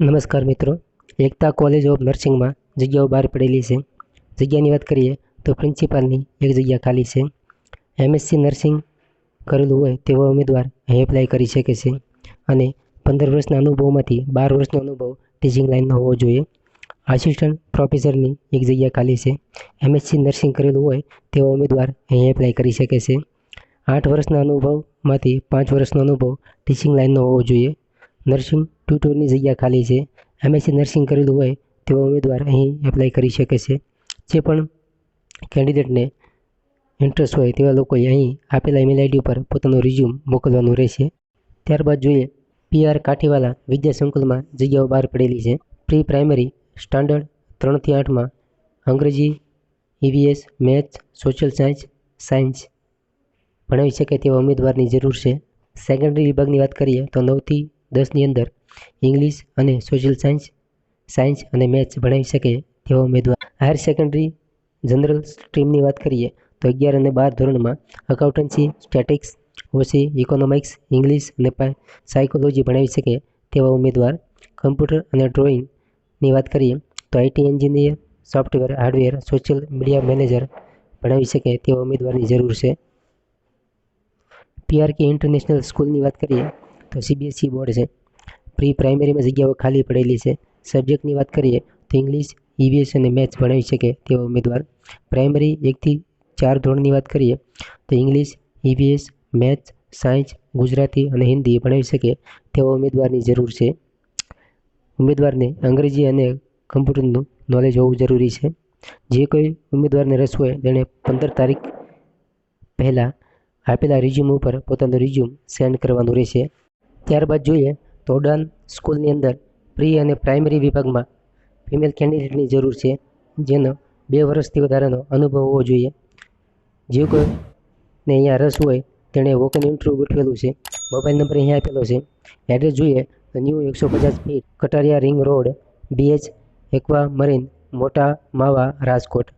નમસ્કાર મિત્રો. એકતા college of નર્સિંગમાં જગ્યાઓ બહાર પડેલી છે. જગ્યાની વાત કરીએ તો પ્રિન્સિપાલની એક જગ્યા ખાલી છે. એમએસસી નર્સિંગ કરેલું હોય તેવા ઉમેદવાર અહીં એપ્લાય કરી શકે છે. અને પંદર વર્ષના અનુભવમાંથી બાર વર્ષનો અનુભવ ટીચિંગ લાઇનનો હોવો જોઈએ. આસિસ્ટન્ટ પ્રોફેસરની એક જગ્યા ખાલી છે. એમએસસી નર્સિંગ કરેલું હોય તેવા ઉમેદવાર અહીં એપ્લાય કરી શકે છે. આઠ વર્ષના અનુભવમાંથી પાંચ વર્ષનો અનુભવ ટીચિંગ લાઇનનો હોવો જોઈએ. નર્સિંગ ટ્યુટોરની જગ્યા ખાલી છે. એમએસસી નર્સિંગ કરેલું હોય તેવા ઉમેદવાર અહીં એપ્લાય કરી શકે છે. જે પણ કેન્ડિડેટને ઇન્ટરેસ્ટ હોય તેવા લોકોએ અહીં આપેલા ઈમેલ આઈડી ઉપર પોતાનું રિઝ્યુમ મોકલવાનું રહેશે. ત્યારબાદ જોઈએ પીઆર કાઠીવાલા વિદ્યા સંકુલમાં જગ્યાઓ બહાર પડેલી છે. પ્રી પ્રાઇમરી સ્ટાન્ડર્ડ ત્રણથી આઠમાં અંગ્રેજી EVS maths, social science science ભણાવી શકે તેવા ઉમેદવારની જરૂર છે. સેકન્ડરી વિભાગની વાત કરીએ તો નવથી દસની અંદર ઇંગ્લિશ અને સોશિયલ સાયન્સ સાયન્સ અને મેથ્સ ભણાવી શકે તેવા ઉમેદવાર. હાયર સેકન્ડરી જનરલ સ્ટ્રીમની વાત કરીએ, તો અગિયાર અને બાર ધોરણમાં accountancy, statics, OC, economics, English અને સાયકોલોજી ભણાવી શકે તેવા ઉમેદવાર. કમ્પ્યુટર અને ડ્રોઈંગની વાત કરીએ, તો IT engineer, software, hardware, social media manager ભણાવી શકે તેવા ઉમેદવારની જરૂર છે. પીઆરકે ઇન્ટરનેશનલ સ્કૂલની વાત કરીએ તો સીબીએસસી બોર્ડ છે. પ્રી પ્રાઇમરીમાં જગ્યાઓ ખાલી પડેલી છે. સબ્જેક્ટની વાત કરીએ, તો ઇંગ્લિશ ઈવીએસ અને મેથ્સ ભણાવી શકે તેવા ઉમેદવાર. પ્રાઇમરી એકથી ચાર ધોરણની વાત કરીએ, તો English EVS maths science Gujarati અને હિન્દી ભણાવી શકે તેવા ઉમેદવારની જરૂર છે. ઉમેદવારને અંગ્રેજી અને કમ્પ્યુટરનું નોલેજ હોવું જરૂરી છે. જે કોઈ ઉમેદવારને રસ હોય, તેણે પંદર તારીખ પહેલાં આપેલા રિઝ્યુમ ઉપર પોતાનું રિઝ્યુમ સેન્ડ કરવાનું રહેશે. ત્યારબાદ જોઈએ તો ડન સ્કૂલની અંદર પ્રી અને પ્રાઇમરી વિભાગમાં ફિમેલ કેન્ડિડેટની જરૂર છે. જેનો બે વર્ષથી વધારાનો અનુભવ હોવો જોઈએ. જે કોઈને અહીંયા રસ હોય તેણે વોકન ઇન્ટરવ્યૂ ગોઠવેલું છે. મોબાઈલ નંબર અહીંયા આપેલો છે. એડ્રેસ જોઈએ તો ન્યૂ એકસો પચાસ feet Kataria ring road BH aqua marine Mota Mava Rajkot.